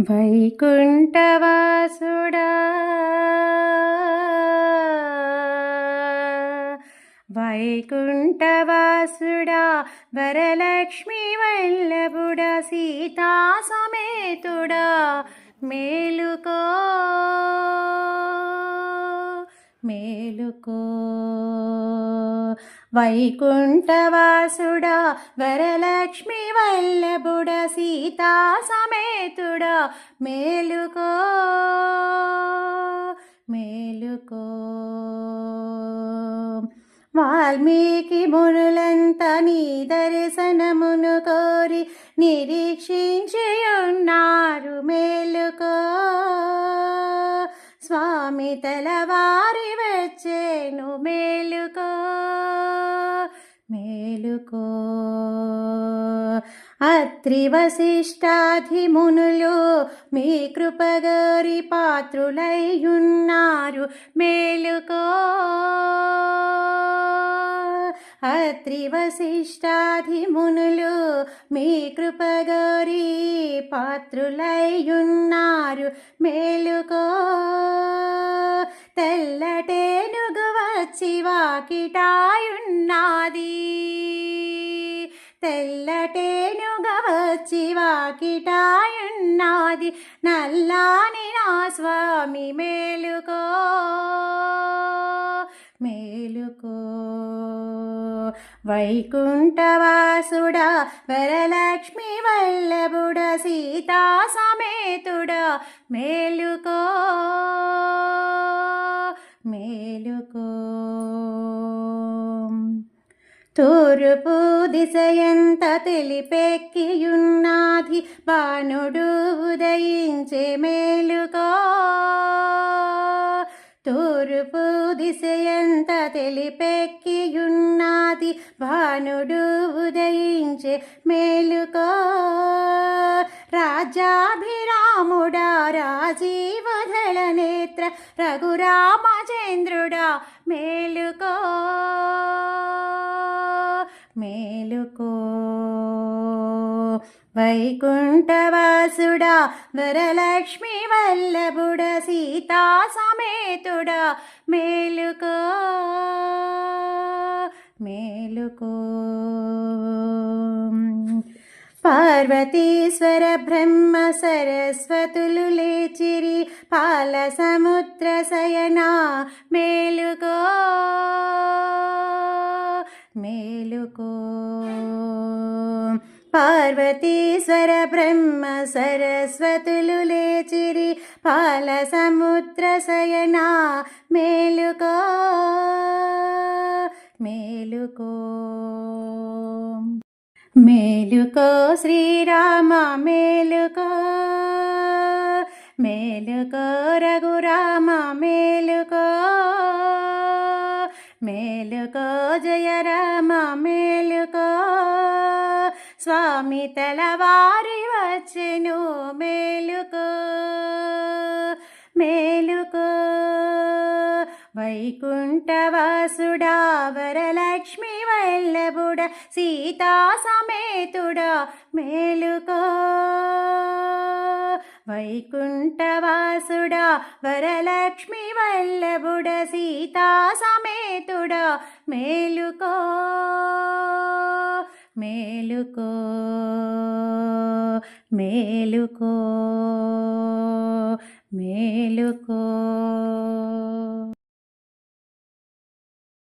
వైకుంఠవాసుడా. వైకుంఠవాసుడా వరలక్ష్మి వల్లభుడా సీతా సమేతుడా మేలుకో మేలుకో. వైకుంఠవాసుడా వరలక్ష్మి వల్లభుడ సీతా సమేతుడా మేలుకో మేలుకో. వాల్మీకి మునులంత నీ దర్శనమును కోరి నిరీక్షించి ఉన్నారు మేలుకో. స్వామి తలవారి వచ్చేను మేలుకో. అత్రివశిష్టాధిమునులు మీ కృపగరి పాత్రులయ్యున్నారు. మేలుకో. అత్రివశిష్టాధిమునులు మీ కృపగరి పాత్రులయ్యున్నారు. మేలుకో. తెల్లటేనుగు వచ్చి వాకిటాయున్నది. తెల్లటేను వచ్చి వాకిటాయున్నది నల్లాని నా స్వామి మేలుకో మేలుకో. వైకుంఠవాసుడా వరలక్ష్మి వల్లభుడ సీతా సమేతుడా మేలుకో మేలుకో. తూర్పు దిశయంత తెలిపెక్కియున్నాది బాణుడు ఉదయించే మేలుకో. తూర్పు దిశయంత తెలిపెక్కియున్నాది భానుడు ఉదయించే మేలుకో. రాజాభిరాముడా రాజీవధళ నేత్ర రఘురామచంద్రుడా మేలుకో. మేలుకో. వైకుంఠవాసుడా వరలక్ష్మి వల్లభుడ సీతా సమేతుడా మేలుకో. మేలుకో. పార్వతీశ్వర బ్రహ్మ సరస్వతులు లేచిరి పాల సముద్ర శయనా మేలుకో. మేలుకో. పార్వతీశ్వర బ్రహ్మ సరస్వతులు లేచిరి పాల సముద్ర శయనా మేలుకో. మేలుకో. మేలుకో శ్రీరామ మేలుకో. మేలుకో రఘురామ మేలుకో. మేలుకో జయ రామ మేలుకో. స్వామి తలవారి వచ్చెను మేలుకో. మేలుకో. వైకుంఠవాసుడా వరలక్ష్మి వల్లభుడ సీతా సమేతుడా మేలుకో. వైకుంఠవాసుడా వరలక్ష్మి వల్లభుడ సీతా సమేతుడా మేలుకో మేలుకో మేలుకో మేలుకో.